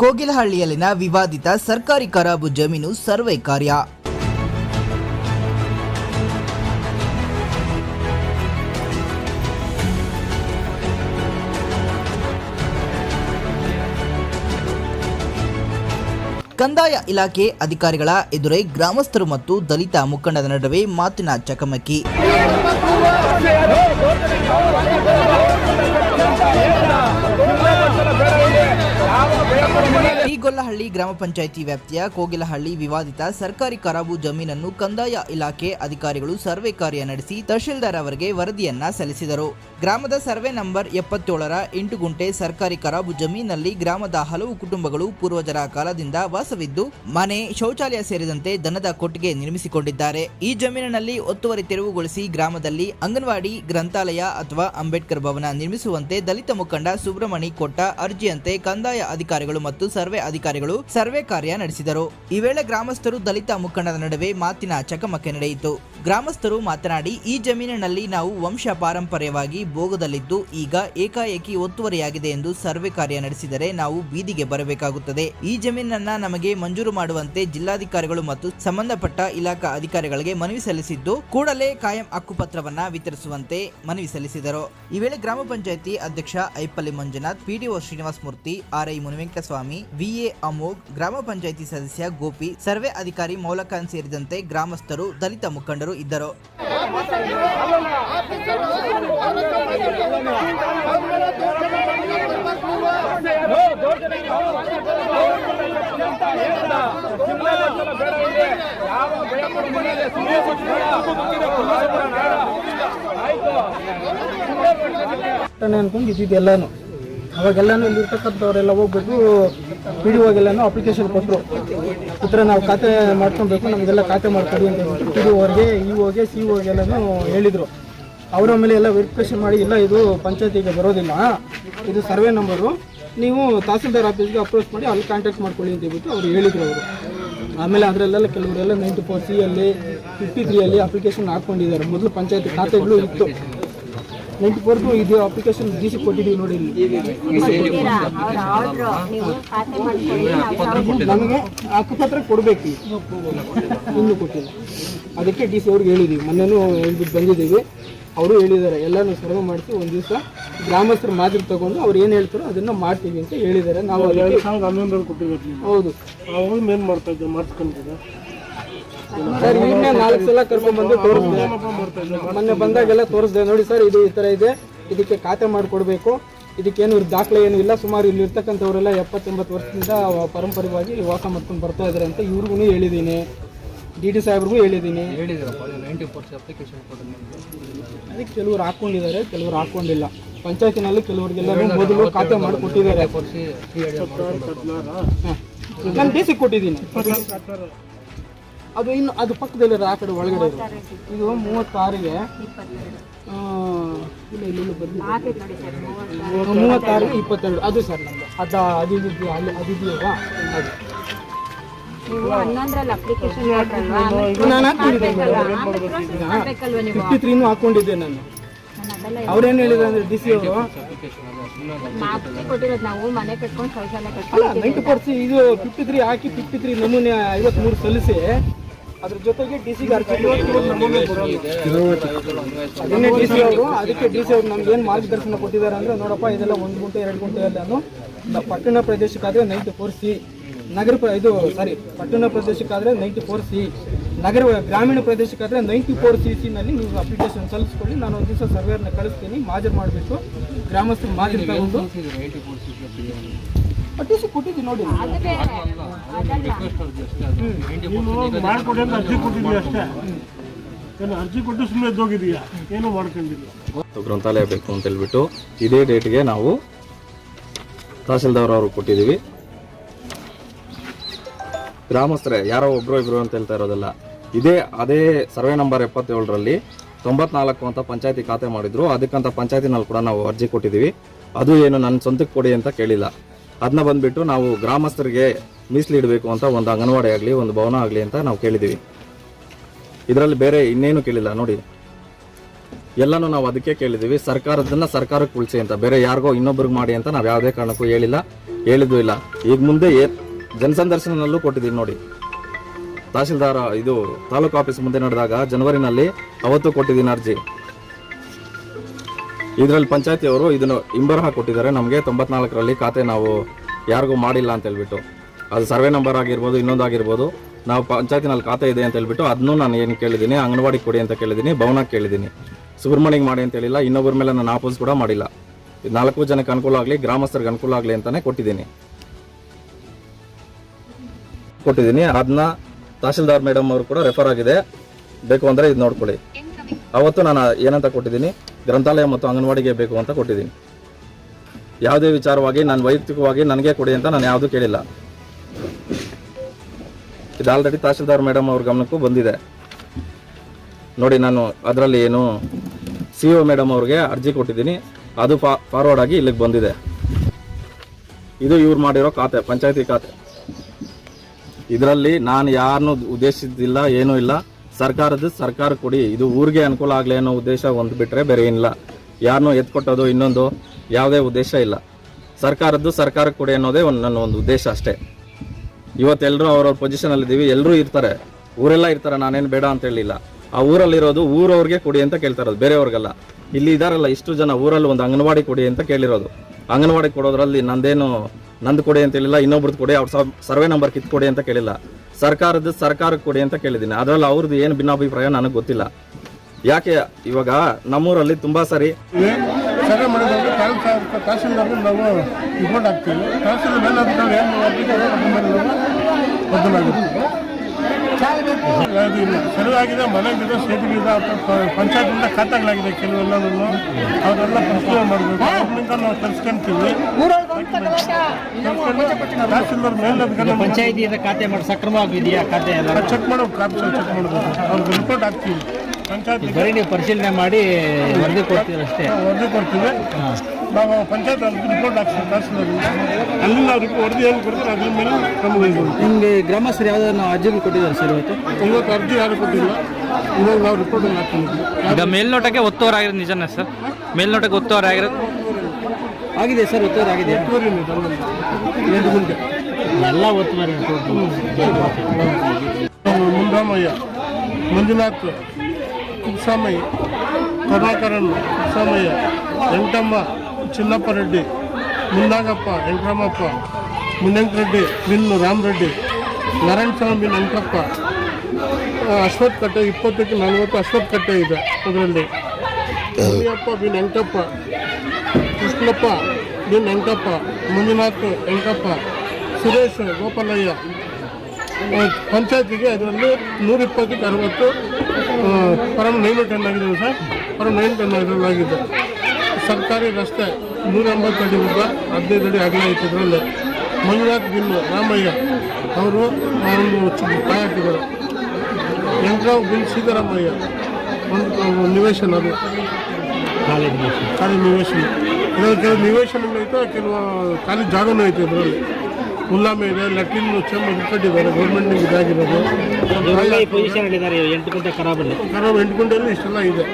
ಕೋಗಿಲಹಳ್ಳಿಯಲ್ಲಿನ ವಿವಾದಿತ ಸರ್ಕಾರಿ ಕರಾಬು ಜಮೀನು ಸರ್ವೆ ಕಾರ್ಯ. ಕಂದಾಯ ಇಲಾಖೆ ಅಧಿಕಾರಿಗಳ ಎದುರೇ ಗ್ರಾಮಸ್ಥರು ಮತ್ತು ದಲಿತ ಮುಖಂಡದ ನಡುವೆ ಮಾತಿನ ಚಕಮಕಿ. Gracias. ಗೋಲ್ಲಹಳ್ಳಿ ಗ್ರಾಮ ಪಂಚಾಯಿತಿ ವ್ಯಾಪ್ತಿಯ ಕೋಗಿಲಹಳ್ಳಿ ವಿವಾದಿತ ಸರ್ಕಾರಿ ಖರಾಬು ಜಮೀನನ್ನು ಕಂದಾಯ ಇಲಾಖೆ ಅಧಿಕಾರಿಗಳು ಸರ್ವೆ ಕಾರ್ಯ ನಡೆಸಿ ತಹಶೀಲ್ದಾರ್ ಅವರಿಗೆ ವರದಿಯನ್ನ ಸಲ್ಲಿಸಿದರು. ಗ್ರಾಮದ ಸರ್ವೆ ನಂಬರ್ ಎಪ್ಪತ್ತೇಳರ ಎಂಟು ಗುಂಟೆ ಸರ್ಕಾರಿ ಕರಾಬು ಜಮೀನಲ್ಲಿ ಗ್ರಾಮದ ಹಲವು ಕುಟುಂಬಗಳು ಪೂರ್ವಜರ ಕಾಲದಿಂದ ವಾಸವಿದ್ದು, ಮನೆ, ಶೌಚಾಲಯ ಸೇರಿದಂತೆ ದನದ ಕೊಟ್ಟಿಗೆ ನಿರ್ಮಿಸಿಕೊಂಡಿದ್ದಾರೆ. ಈ ಜಮೀನಿನಲ್ಲಿ ಒತ್ತುವರಿ ತೆರವುಗೊಳಿಸಿ ಗ್ರಾಮದಲ್ಲಿ ಅಂಗನವಾಡಿ, ಗ್ರಂಥಾಲಯ ಅಥವಾ ಅಂಬೇಡ್ಕರ್ ಭವನ ನಿರ್ಮಿಸುವಂತೆ ದಲಿತ ಮುಖಂಡ ಸುಬ್ರಹ್ಮಣಿ ಕೊಟ್ಟ ಅರ್ಜಿಯಂತೆ ಕಂದಾಯ ಅಧಿಕಾರಿಗಳು ಮತ್ತು ಸರ್ವೆ ಅಧಿಕಾರಿಗಳು ಸರ್ವೆ ಕಾರ್ಯ ನಡೆಸಿದರು. ಈ ವೇಳೆ ಗ್ರಾಮಸ್ಥರು ದಲಿತ ಮುಖಂಡರ ನಡುವೆ ಮಾತಿನ ಚಕಮಕಿ ನಡೆಯಿತು. ಗ್ರಾಮಸ್ಥರು ಮಾತನಾಡಿ, ಈ ಜಮೀನಿನಲ್ಲಿ ನಾವು ವಂಶ ಪಾರಂಪರ್ಯವಾಗಿ ಭೋಗದಲ್ಲಿದ್ದು, ಈಗ ಏಕಾಏಕಿ ಒತ್ತುವರಿಯಾಗಿದೆ ಎಂದು ಸರ್ವೆ ಕಾರ್ಯ ನಡೆಸಿದರೆ ನಾವು ಬೀದಿಗೆ ಬರಬೇಕಾಗುತ್ತದೆ. ಈ ಜಮೀನನ್ನ ನಮಗೆ ಮಂಜೂರು ಮಾಡುವಂತೆ ಜಿಲ್ಲಾಧಿಕಾರಿಗಳು ಮತ್ತು ಸಂಬಂಧಪಟ್ಟ ಇಲಾಖಾ ಅಧಿಕಾರಿಗಳಿಗೆ ಮನವಿ ಸಲ್ಲಿಸಿದ್ದು, ಕೂಡಲೇ ಕಾಯಂ ಹಕ್ಕುಪತ್ರವನ್ನ ವಿತರಿಸುವಂತೆ ಮನವಿ ಸಲ್ಲಿಸಿದರು. ಈ ವೇಳೆ ಗ್ರಾಮ ಪಂಚಾಯಿತಿ ಅಧ್ಯಕ್ಷ Aipalli Manjunath, PDO Srinivasa Murthy, RI Munivenkataswamy, VA Amogh, ಗ್ರಾಮ ಪಂಚಾಯಿತಿ ಸದಸ್ಯ ಗೋಪಿ, ಸರ್ವೆ ಅಧಿಕಾರಿ ಮೌಲಕಾನ್ ಸೇರಿದಂತೆ ಗ್ರಾಮಸ್ಥರು, ದಲಿತ ಮುಖಂಡರು ಇದ್ದರು. ಅನ್ಕೊಂಡು ಇದ್ದಿದ್ದೆಲ್ಲಾನು ಅವಾಗೆಲ್ಲಾನು ಇಲ್ಲಿ ಹೋಗ್ಬೇಕು ಪಿ ಡಿ ಒಗೆಲ್ಲನೂ ಅಪ್ಲಿಕೇಶನ್ ಕೊಟ್ಟರು ಈ ಥರ ನಾವು ಖಾತೆ ಮಾಡ್ಕೊಬೇಕು, ನಮಗೆಲ್ಲ ಖಾತೆ ಮಾಡ್ಕೊಡಿ ಅಂತ ಹೇಳ್ಬಿಟ್ಟು ಪಿ ಡಿ ಓರ್ಗೆ ಇ ಓಗೆ ಸಿ ಓಗೆಲ್ಲಾನು ಹೇಳಿದರು. ಅವರ ಮೇಲೆ ಎಲ್ಲ ವೆರಿಫಿಕೇಶನ್ ಮಾಡಿ, ಇಲ್ಲ ಇದು ಪಂಚಾಯತಿಗೆ ಬರೋದಿಲ್ಲ, ಇದು ಸರ್ವೆ ನಂಬರು, ನೀವು ತಹಸೀಲ್ದಾರ್ ಆಫೀಸ್ಗೆ ಅಪ್ರೋಚ್ ಮಾಡಿ ಅಲ್ಲಿ ಕಾಂಟ್ಯಾಕ್ಟ್ ಮಾಡ್ಕೊಳ್ಳಿ ಅಂತ ಹೇಳ್ಬಿಟ್ಟು ಅವ್ರು ಹೇಳಿದರು ಅವರು. ಆಮೇಲೆ ಅದರಲ್ಲೆಲ್ಲ ಕೆಲವರೆಲ್ಲ ನೈಂಟಿ ಫೋರ್ ಸಿಯಲ್ಲಿ ಫಿಫ್ಟಿ ತ್ರೀಯಲ್ಲಿ ಅಪ್ಲಿಕೇಶನ್ ಹಾಕ್ಕೊಂಡಿದ್ದಾರೆ ಮೊದಲು ಪಂಚಾಯತಿ ಖಾತೆಗಳು ಇತ್ತು. ನೈಂಟಿ ಫೋರ್ದು ಇದು ಅಪ್ಲಿಕೇಶನ್ ಡಿ ಸಿ ಕೊಟ್ಟಿದ್ದೀವಿ ನೋಡಿ ಇಲ್ಲಿ. ನಮಗೆ ಹಕ್ಕುಪತ್ರ ಕೊಡಬೇಕು ಇನ್ನೂ ಕೊಟ್ಟಿಲ್ಲ. ಅದಕ್ಕೆ ಡಿ ಸಿ ಅವ್ರಿಗೆ ಹೇಳಿದ್ದೀವಿ ಮೊನ್ನೆನೂ ಹೇಳ್ಬಿಟ್ಟು ಬಂದಿದ್ದೀವಿ. ಅವರು ಹೇಳಿದ್ದಾರೆ. ಎಲ್ಲನೂ ಸರ್ವೆ ಮಾಡಿಸಿ ಒಂದು ದಿವಸ ಗ್ರಾಮಸ್ಥರ ಮಾದರಿ ತಗೊಂಡು ಅವ್ರು ಏನು ಹೇಳ್ತಾರೋ ಅದನ್ನು ಮಾಡ್ತೀವಿ ಅಂತ ಹೇಳಿದ್ದಾರೆ. ನಾವು ಹನ್ನೊಂದರಲ್ಲಿ ಕೊಟ್ಟಿರೋದು ನೀವು. ಹೌದು. ಮಾಡ್ತಾ ಇದ್ದೆ ಮಾಡಿಸ್ಕೊಂಡಿದ್ದೆ ಸರ್ ಇನ್ನೇ ನಾಲ್ಕು ಸಲ ಕರ್ಕೊಂಡ್ಬಂದು ತೋರಿಸ್ದೆ. ಮೊನ್ನೆ ಬಂದಾಗೆಲ್ಲ ತೋರಿಸ್ದೆ. ನೋಡಿ ಸರ್ ಇದು ಈ ಥರ ಇದೆ. ಇದಕ್ಕೆ ಖಾತೆ ಮಾಡಿಕೊಡ್ಬೇಕು. ಇದಕ್ಕೇನು ದಾಖಲೆ ಏನು ಇಲ್ಲ. ಸುಮಾರು ಇಲ್ಲಿ ಇರ್ತಕ್ಕಂಥವರೆಲ್ಲ ಎಪ್ಪತ್ತೆಂಬತ್ತು ವರ್ಷದಿಂದ ಪರಂಪರೆಯಾಗಿ ವಾಸ ಮಾಡ್ಕೊಂಡು ಬರ್ತಾ ಇದ್ದಾರೆ ಅಂತ ಇವ್ರಿಗೂ ಹೇಳಿದ್ದೀನಿ. ಡಿ ಡಿ ಸಾಹೇಬ್ರಿಗೂ ಹೇಳಿದ್ದೀನಿ. ಅದಕ್ಕೆ ಕೆಲವರು ಹಾಕೊಂಡಿದ್ದಾರೆ ಕೆಲವರು ಹಾಕೊಂಡಿಲ್ಲ ಪಂಚಾಯತಿನಲ್ಲಿ ಕೆಲವರಿಗೆಲ್ಲ ಮೊದಲು ಖಾತೆ ಮಾಡಿ ಕೊಟ್ಟಿದ್ದಾರೆ ನಾನು ಡಿ ಸಿ ಕೊಟ್ಟಿದ್ದೀನಿ. ಅದು ಇನ್ನು ಅದು ಪಕ್ಕದಲ್ಲಿ ಆ ಕಡೆ ಒಳಗಡೆ ಇದೆ. ಇದು ಮೂವತ್ತಾರಿಗೆ. ಆ, ಇಲ್ಲ ಇಲ್ಲ ಇಲ್ಲ ಬಂದಿದೆ ಮೂವತ್ತಾರು. ಇಪ್ಪತ್ತೆರಡು. ಅದು ಸರ್ ಅದು ಅದ ಅದಿದ್ದು ಅಲ್ಲಿ ಅದಿದೆಯಲ್ವಾ ಅದು. ನೀವು ಹನ್ನೊಂದರಲ್ಲಿ ಅಪ್ಲಿಕೇಶನ್ ಮಾಡ್ರಲ್ವಾ? ನಾನು ನೀವು? ಫಿಫ್ಟಿ ತ್ರೀನೂ ಹಾಕೊಂಡಿದ್ದೆ ನಾನು. ಅವ್ರೇನ್ ಹೇಳಿದ್ರು ಅಂದ್ರೆ ಡಿ ಸಿ ಅವರು? ಮಾಹಿತಿ ಕೊಟ್ಟಿರೋದು ನಾವು ಮನೆ ಕಟ್ಕೊಂಡು ಶೌಚಾಲಯ ಅಲ್ಲ ನೈಂಟಿ ಪರ್ಸಿ ಇದು ಫಿಫ್ಟಿ ತ್ರೀ ಹಾಕಿ ಫಿಫ್ಟಿ ತ್ರೀ ನಮೂನೆ ಐವತ್ಮೂರು ಸಲ್ಲಿಸಿ ಅದ್ರ ಜೊತೆಗೆ ಡಿ ಸಿಗೆ ಅರ್ಜಿ ಅದನ್ನೇ ಡಿ ಸಿ ಅವರು, ಅದಕ್ಕೆ ಡಿ ಸಿ ಅವರು ನಮ್ಗೆ ಏನು ಮಾರ್ಗದರ್ಶನ ಕೊಟ್ಟಿದ್ದಾರೆ ಅಂದ್ರೆ ನೋಡಪ್ಪ, ಇದೆಲ್ಲ ಒಂದು ಗುಂಟೆ, ಎರಡು ಗುಂಟೆ ಅಲ್ಲ ಅದು. ನ- ಪಟ್ಟಣ ಪ್ರದೇಶಕ್ಕಾದ್ರೆ ನೈಟ್ ಫೋರ್ ಸಿ ನಗರ ಪ್ರ- ಇದು ಸಾರಿ ಪಟ್ಟಣ ಪ್ರದೇಶಕ್ಕಾದರೆ ನೈಂಟಿ ಫೋರ್ ಸಿ ನಗರ ಗ್ರಾಮೀಣ ಪ್ರದೇಶಕ್ಕಾದರೆ ನೈಂಟಿ ಫೋರ್ ಸಿ ಸಿನಲ್ಲಿ ನೀವು ಅಪ್ಲಿಕೇಶನ್ ಸಲ್ಲಿಸ್ಕೊಳ್ಳಿ. ನಾನು ಒಂದು ದಿವಸ ಸರ್ವೇರ್ನ ಕಳಿಸ್ತೀನಿ. ಮಾಜರ್ ಮಾಡಬೇಕು. ಗ್ರಾಮಸ್ಥರು ಮಾಜರ್ ತಗೊಂಡು. ಟಿ ಸಿ ಕೊಟ್ಟಿದ್ದೀನಿ ನೋಡಿ ಅರ್ಜಿ ಕೊಟ್ಟಿದ್ದೀವಿ ಅಷ್ಟೇ? ಏನು ಅರ್ಜಿ ಕೊಟ್ಟು ಸುಮ್ಮನೆ ಹೋಗಿದೀಯಾ ಏನು ಮಾಡ್ಕೊಂಡಿಲ್ಲ. ಗ್ರಂಥಾಲಯ ಬೇಕು ಅಂತ ಹೇಳ್ಬಿಟ್ಟು ಇದೇ ಡೇಟ್ಗೆ ನಾವು ತಹಸೀಲ್ದಾರ್ ಅವರು ಕೊಟ್ಟಿದ್ದೀವಿ. ಗ್ರಾಮಸ್ಥರೇ, ಯಾರೋ ಒಬ್ರು ಇಬ್ರು ಅಂತ ಹೇಳ್ತಾ ಇರೋದಲ್ಲ. ಇದೇ, ಅದೇ ಸರ್ವೆ ನಂಬರ್ ಎಪ್ಪತ್ತೇಳರಲ್ಲಿ ತೊಂಬತ್ನಾಲ್ಕು ಅಂತ ಪಂಚಾಯತಿ ಖಾತೆ ಮಾಡಿದ್ರು. ಅದಕ್ಕಂತ ಪಂಚಾಯತಿನಲ್ಲಿ ಕೂಡ ನಾವು ಅರ್ಜಿ ಕೊಟ್ಟಿದ್ದೀವಿ. ಅದು ಏನು ನನ್ನ ಸ್ವಂತಕ್ಕೆ ಕೊಡಿ ಅಂತ ಕೇಳಿಲ್ಲ. ಅದನ್ನ ಬಂದ್ಬಿಟ್ಟು ನಾವು ಗ್ರಾಮಸ್ಥರಿಗೆ ಮೀಸಲಿಡಬೇಕು ಅಂತ ಒಂದು ಅಂಗನವಾಡಿ ಆಗಲಿ, ಒಂದು ಭವನ ಆಗಲಿ ಅಂತ ನಾವು ಕೇಳಿದ್ದೀವಿ. ಇದರಲ್ಲಿ ಬೇರೆ ಇನ್ನೇನು ಕೇಳಿಲ್ಲ, ನೋಡಿ. ಎಲ್ಲನೂ ನಾವು ಅದಕ್ಕೆ ಕೇಳಿದ್ದೀವಿ. ಸರ್ಕಾರದನ್ನ ಸರ್ಕಾರಕ್ಕೆ ಉಳಿಸಿ ಅಂತ, ಬೇರೆ ಯಾರಿಗೋ ಇನ್ನೊಬ್ರಿಗೆ ಮಾಡಿ ಅಂತ ನಾವು ಯಾವುದೇ ಕಾರಣಕ್ಕೂ ಹೇಳಿಲ್ಲ. ಹೇಳಿದ್ದು ಇಲ್ಲ. ಈಗ ಮುಂದೆ ಏ ಜನಸಂದರ್ಶನದಲ್ಲೂ ಕೊಟ್ಟಿದ್ದೀವಿ ನೋಡಿ. ತಹಸೀಲ್ದಾರ ಇದು ತಾಲೂಕು ಆಫೀಸ್ ಮುಂದೆ ನಡೆದಾಗ ಜನವರಿನಲ್ಲಿ ಅವತ್ತು ಕೊಟ್ಟಿದ್ದೀನಿ ಅರ್ಜಿ. ಇದರಲ್ಲಿ ಪಂಚಾಯತಿಯವರು ಇದನ್ನು ಇಂಬರಹ ಕೊಟ್ಟಿದ್ದಾರೆ. ನಮಗೆ ತೊಂಬತ್ನಾಲ್ಕರಲ್ಲಿ ಖಾತೆ ನಾವು ಯಾರಿಗೂ ಮಾಡಿಲ್ಲ ಅಂತ ಹೇಳ್ಬಿಟ್ಟು. ಅದು ಸರ್ವೆ ನಂಬರ್ ಆಗಿರ್ಬೋದು, ಇನ್ನೊಂದು ಆಗಿರ್ಬೋದು, ನಾವು ಪಂಚಾಯತಿನಲ್ಲಿ ಖಾತೆ ಇದೆ ಅಂತ ಹೇಳ್ಬಿಟ್ಟು ಅದನ್ನು ನಾನು ಏನು ಕೇಳಿದ್ದೀನಿ, ಅಂಗನವಾಡಿ ಕೊಡಿ ಅಂತ ಕೇಳಿದ್ದೀನಿ ಭವನಕ್ಕೆ ಕೇಳಿದ್ದೀನಿ. ಸುಬ್ರಹ್ಮಣ್ಯಗೆ ಮಾಡಿ ಅಂತ ಹೇಳಿಲ್ಲ, ಇನ್ನೊಬ್ಬರ ಮೇಲೆ ನಾನು ಆಪೋಸ್ ಕೂಡ ಮಾಡಿಲ್ಲ. ನಾಲ್ಕು ಜನಕ್ಕೆ ಅನುಕೂಲ ಆಗಲಿ, ಗ್ರಾಮಸ್ಥರಿಗೆ ಅನುಕೂಲ ಆಗಲಿ ಅಂತಲೇ ಕೊಟ್ಟಿದ್ದೀನಿ. ಕೊಟ್ಟಿದ್ದೀನಿ. ಅದನ್ನ ತಹಶೀಲ್ದಾರ್ ಮೇಡಮ್ ಅವರು ಕೂಡ ರೆಫರ್ ಆಗಿದೆ. ಬೇಕು ಅಂದರೆ ಇದು ನೋಡ್ಕೊಳ್ಳಿ. ಅವತ್ತು ನಾನು ಏನಂತ ಕೊಟ್ಟಿದ್ದೀನಿ? ಗ್ರಂಥಾಲಯ ಮತ್ತು ಅಂಗನವಾಡಿಗೆ ಬೇಕು ಅಂತ ಕೊಟ್ಟಿದ್ದೀನಿ. ಯಾವುದೇ ವಿಚಾರವಾಗಿ, ನಾನು ವೈಯಕ್ತಿಕವಾಗಿ ನನಗೆ ಕೊಡಿ ಅಂತ ನಾನು ಯಾವುದೂ ಕೇಳಿಲ್ಲ. ಇದು ಆಲ್ರೆಡಿ ತಹಶೀಲ್ದಾರ್ ಮೇಡಮ್ ಅವ್ರ ಗಮನಕ್ಕೂ ಬಂದಿದೆ. ನೋಡಿ, ನಾನು ಅದರಲ್ಲಿ ಏನು ಸಿ ಒ ಮೇಡಮ್ ಅವ್ರಿಗೆ ಅರ್ಜಿ ಕೊಟ್ಟಿದ್ದೀನಿ. ಅದು ಫಾರ್ವರ್ಡ್ ಆಗಿ ಇಲ್ಲಿಗೆ ಬಂದಿದೆ. ಇದು ಇವ್ರು ಮಾಡಿರೋ ಖಾತೆ, ಪಂಚಾಯತಿ ಖಾತೆ. ಇದರಲ್ಲಿ ನಾನು ಯಾರನ್ನು ಉದ್ದೇಶಿಸಿಲ್ಲ ಏನೂ ಇಲ್ಲ. ಸರ್ಕಾರದ ಸರ್ಕಾರ ಕೊಡಿ. ಇದು ಊರಿಗೆ ಅನುಕೂಲ ಆಗಲಿ ಅನ್ನೋ ಉದ್ದೇಶ ಒಂದು ಬಿಟ್ಟರೆ ಬೇರೆ ಏನಿಲ್ಲ. ಯಾರನ್ನೂ ಎತ್ಕೊಟ್ಟೋದು ಇನ್ನೊಂದು ಯಾವುದೇ ಉದ್ದೇಶ ಇಲ್ಲ. ಸರ್ಕಾರದ್ದು ಸರ್ಕಾರ ಕೊಡಿ ಅನ್ನೋದೇ ಒಂದು ನನ್ನ ಒಂದು ಉದ್ದೇಶ ಅಷ್ಟೇ. ಇವತ್ತೆಲ್ಲರೂ ಅವ್ರವ್ರ ಪೊಸಿಷನಲ್ಲಿದ್ದೀವಿ ಎಲ್ಲರೂ ಇರ್ತಾರೆ. ಊರೆಲ್ಲ ಇರ್ತಾರೆ. ನಾನೇನು ಬೇಡ ಅಂತ ಹೇಳಿಲ್ಲ. ಆ ಊರಲ್ಲಿರೋದು ಊರವ್ರಿಗೆ ಕೊಡಿ ಅಂತ ಕೇಳ್ತಾ ಇರೋದು ಬೇರೆಯವ್ರಿಗಲ್ಲ. ಇಲ್ಲಿ ಇದಾರಲ್ಲ, ಇಷ್ಟು ಜನ ಊರಲ್ಲಿ ಒಂದು ಅಂಗನವಾಡಿ ಕೊಡಿ ಅಂತ ಕೇಳಿರೋದು. ಅಂಗನವಾಡಿ ಕೊಡೋದ್ರಲ್ಲಿ ನಂದೇನು ನಂದು ಕೊಡಿ ಅಂತ ಹೇಳಿಲ್ಲ, ಇನ್ನೊಬ್ರದ್ದು ಕೊಡಿ, ಅವ್ರ ಸರ್ವೆ ನಂಬರ್ ಕಿತ್ ಕೊಡಿ ಅಂತ ಕೇಳಿಲ್ಲ. ಸರ್ಕಾರದ ಸರ್ಕಾರಕ್ಕೆ ಕೊಡಿ ಅಂತ ಕೇಳಿದ್ದೀನಿ. ಅದರಲ್ಲಿ ಅವ್ರದ್ದು ಏನು ಭಿನ್ನಾಭಿಪ್ರಾಯ ನನಗೆ ಗೊತ್ತಿಲ್ಲ. ಯಾಕೆ ಇವಾಗ ನಮ್ಮೂರಲ್ಲಿ ತುಂಬ ಸರಿ ಸರ್ವೆ ನಾವು ತಹಸೀಲ್ದಾರ್ ಏನು ಬದಲಾಗುತ್ತೆ ಆಗಿದೆ ಮನೆಗಿದೆ ಸೇಟಿಗಿದೆ ಅಥವಾ ಪಂಚಾಯತ್ನಿಂದ ಖಾತೆಗಳಾಗಿದೆ ಕೆಲವೆಲ್ಲನೂ ಅವರೆಲ್ಲ ಪರಿಶೀಲನೆ ಮಾಡಬೇಕು. ಅವರಿಂದ ನಾವು ತರಿಸ್ಕೊಂತೀವಿ. ತಹಸೀಲ್ದಾರ್ ಮೇಲಾಧಿಕಾರಿ ಪಂಚಾಯತಿಯಿಂದ ಖಾತೆ ಮಾಡಿ ಸಕ್ರಮವಾಗಿದೆಯಾ ಖಾತೆ ಎಲ್ಲ? ಚೆಕ್ ಮಾಡೋದು ಕಾಪಿ ಚೆಕ್ ಮಾಡಬೇಕು. ಅವ್ರಿಗೆ ರಿಪೋರ್ಟ್ ಹಾಕ್ತೀವಿ. ಪಂಚಾಯತ್ ಬರೀ ನೀವು ಪರಿಶೀಲನೆ ಮಾಡಿ ವರದಿ ಕೊಡ್ತೀವಿ ಅಷ್ಟೇ ವರದಿ ಕೊಡ್ತೀವಿ. ನಾವು ಪಂಚಾಯತ್ ರಿಪೋರ್ಟ್ ಹಾಕ್ತೀವಿ ತಹಸೀಲ್ದಾರ್ ಅಲ್ಲಿಂದ ಅವ್ರಿಗೆ ವರದಿ ಏನು ಕೊಡ್ತಾರೆ ಅದ್ರ ಮೇಲೆ ಕ್ರಮ ನಿಮಗೆ ಗ್ರಾಮಸ್ಥರು ಯಾವುದಾದ್ರು ಅರ್ಜಿಗಳು ಕೊಟ್ಟಿದ್ದಾರೆ ಸರ್ ಇವತ್ತು? ಇವತ್ತು ಅರ್ಜಿ ಯಾರು ಕೊಟ್ಟಿಲ್ಲ. ಇವಾಗ ನಾವು ರಿಪೋರ್ಟ್ ಹಾಕ್ತೀವಿ ಈಗ ಮೇಲ್ನೋಟಕ್ಕೆ ಒತ್ತುವರ ಆಗಿರೋದು ನಿಜನೇ ಸರ್? ಮೇಲ್ನೋಟಕ್ಕೆ ಒತ್ತುವರ ಆಗಿರೋದು ಆಗಿದೆ ಸರ್ ಒತ್ತುವರಿ ಆಗಿದೆ ಗುಂಟೆ. ಎಲ್ಲ ಒತ್ತುವರಿ ಮುಂದಾಮಯ್ಯ ಮಂಜುನಾಥ್ ಕುಪ್ಸಾಮಯ್ಯ ಪ್ರಭಾಕರನ್ ಕುಪ್ಸಾಮಯ್ಯ ವೆಂಕಟಮ್ಮ ಚಿನ್ನಪ್ಪ ರೆಡ್ಡಿ ಮುಂದಾಗಪ್ಪ ವೆಂಕಟಮ್ಮಪ್ಪ ಮುನ್ನೆಂಕರೆಡ್ಡಿ ಬಿನ್ ರಾಮರೆಡ್ಡಿ ನಾರಾಯಣ ಸ್ವಾಮಿ ಅಂಕಪ್ಪ ಅಶ್ವಥ್ ಕಟ್ಟೆ ಇಪ್ಪತ್ತಕ್ಕೆ ನಲವತ್ತು ಅಶ್ವಥ್ ಕಟ್ಟೆ ಇದೆ ಅದರಲ್ಲಿ. ಮುನಿಯಪ್ಪ ಬಿನ್ ವೆಂಕಟಪ್ಪ ಕೃಷ್ಣಪ್ಪ ಬಿನ್ ವೆಂಕಟಪ್ಪ ಮಂಜುನಾಥ್ ವೆಂಕಪ್ಪ ಸುರೇಶ್ ಗೋಪಾಲಯ್ಯ. ಪಂಚಾಯತಿಗೆ ಅದರಲ್ಲಿ ನೂರಿಪ್ಪತ್ತಕ್ಕೆ ಅರವತ್ತು ಆ, ಪರಮ ನೈನು ಟನ್ ಆಗಿದೆ ಸರ್. ಪರಮ ನೈನ್ ಟನ್ ಆಗಿದೆ ಸರ್ಕಾರಿ ರಸ್ತೆ ನೂರ ಎಂಬತ್ತು ಅಡಿ ಉದ್ದ ಹದಿನೈದು ಅಡಿ ಅಗಲ ಐತೆ ಇದರಲ್ಲಿ. ಮಂಜುನಾಥ್ ಬಿಲ್ ರಾಮಯ್ಯ ಅವರು ಒಂದು ಕಾಯ ಹಾಕಿದ್ದಾರೆ ಬಿಲ್ ಸಿದ್ದರಾಮಯ್ಯ ಒಂದು ನಿವೇಶನ ಅದು. ಖಾಲಿ ನಿವೇಶನ. ಇದರಲ್ಲಿ ಕೆಲವು ನಿವೇಶನಗಳು ಐತೆ ಕೆಲವು ಖಾಲಿ ಜಾಗನೂ ಐತೆ ಇದರಲ್ಲಿ. ಹುಲ್ಲಾಮೆ ಇದೆ ಲಟ್ಟಿನ್ ಚೆಂಬ ಇಟ್ಕೊಂಡಿದ್ದಾರೆ ಗೌರ್ಮೆಂಟ್ನಿಂದ ಇದಾಗಿರೋದು. ಗಂಟೆ ಖರಾಬಲ್ಲಿ ಖರಾಬ್ ಎಂಟು ಗುಂಟೆಯಲ್ಲಿ ಇಷ್ಟೆಲ್ಲ ಇದೆ.